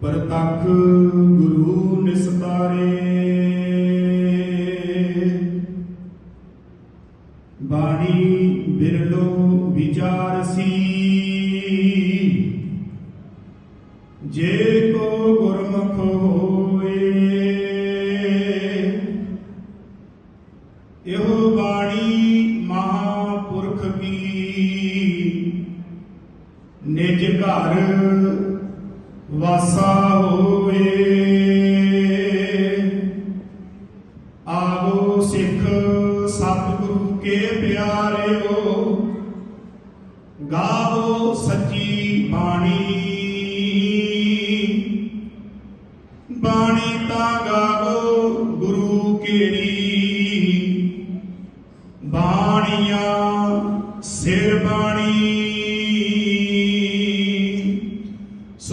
ਪ੍ਰਤੱਖ ਗੁਰੂ ਨਿਸਤਾਰੇ। ਬਾਣੀ ਬਿਰਲੋ ਵਿਚਾਰਸੀ ਜੇ ਕੋ ਗੁਰਮੁਖ ਹੋਏ, ਇਹੋ ਬਾਣੀ ਮਹਾਪੁਰਖ ਕੀ? ਨਿਜ ਘਰ ਵਾਸਾ ਹੋਵੇ। ਆਵੋ ਸਿੱਖ ਸਤਿਗੁਰੂ ਕੇ ਪਿਆਰਿਓ, ਗਾਵੋ ਸੱਚੀ ਬਾਣੀ। ਬਾਣੀ ਤਾਂ ਗਾਵੋ ਗੁਰੂ ਕੇਰੀ ਬਾਣੀਆਂ ਸਿਰ ਬਾਣੀ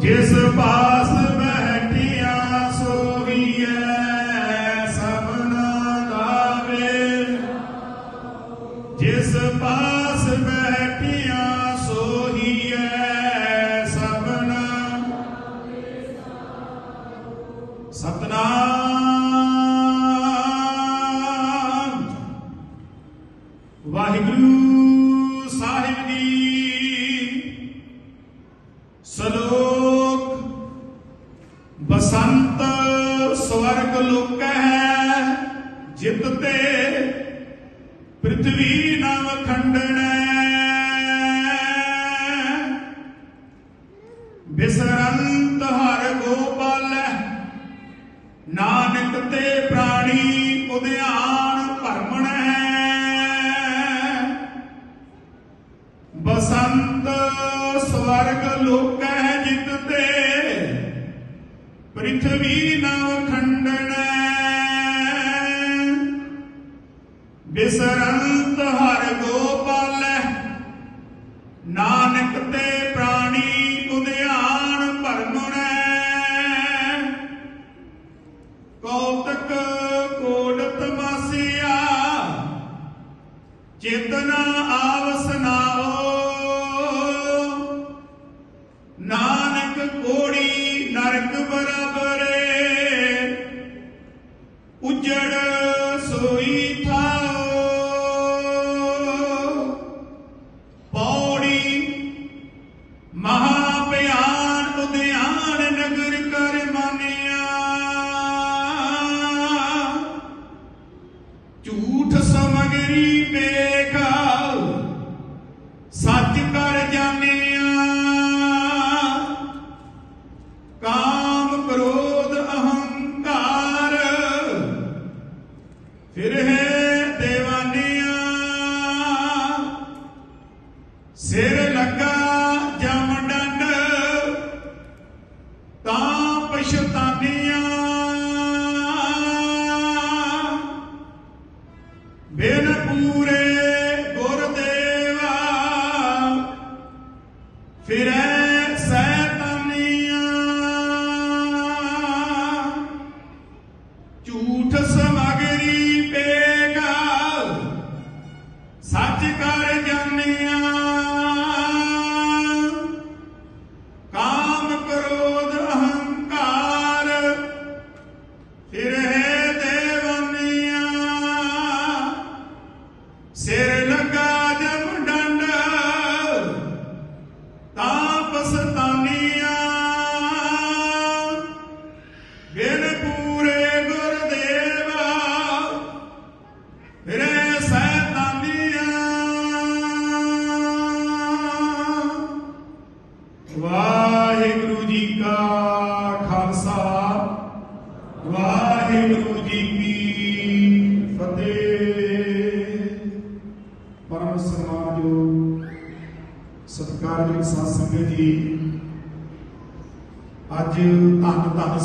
ਜਿਸ ਪਾਸ ਬੈਠਿਆ ਸੋਹੀਐ ਸਭਨਾ ਗਾਵੇ। ਜਿਸ ਪਾਸ ਲੋਕੈ ਜਿਤ ਤੇ ਪ੍ਰਿਥਵੀ ਨਵ ਖੰਡਣੈ। ਪ੍ਰਿਥਵੀ ਨਵ ਖੰਡਣੈ ਬਿਸਰੰਤ ਹਰ ਗੋਪਾਲ ਨਾਨਕ ਤੇ ਪ੍ਰਾਣੀ ਉਦਿਆਨ ਭਰਮਣੈ ਕੌਤਕ ਕੋਡਤ ਮਾਸਿਆ ਚੇਤਨਾ ਆਵਸਨਾਓ ਨਾਨਕ ਕੋੜੀ ਨਰਕ ਬਰਾਬਰੇ ਉਜੜ ਸੋਈ ਥਾਓ। ਪੌੜੀ ਮਹਾ ਭਿਆਨ ਉਦਿਆਨ ਨਗਰ ਕਰ ਮਾਨਿਆ। ਝੂਠ ਸਮਗਰੀ ਵੇਖਾ ਸੱਚ ਫਿਰੈ ਸੈਤਾਨੀਆਂ ਝੂਠ ਸਮਗਰੀ ਪੇਗਾ ਸੱਚ ਕਰ ਵਾਹਿਗੁਰੂ ਜੀ ਕਾ ਖਾਲਸਾ, ਵਾਹਿਗੁਰੂ ਜੀ ਕੀ ਫਤਿਹ। ਪਰਮ ਸਨਮਾਨਯੋਗ ਸਤਿਕਾਰਯੋਗ ਸਾਧ ਸੰਗਤ ਜੀ, ਅੱਜ ਧੰਨ ਧੰਨ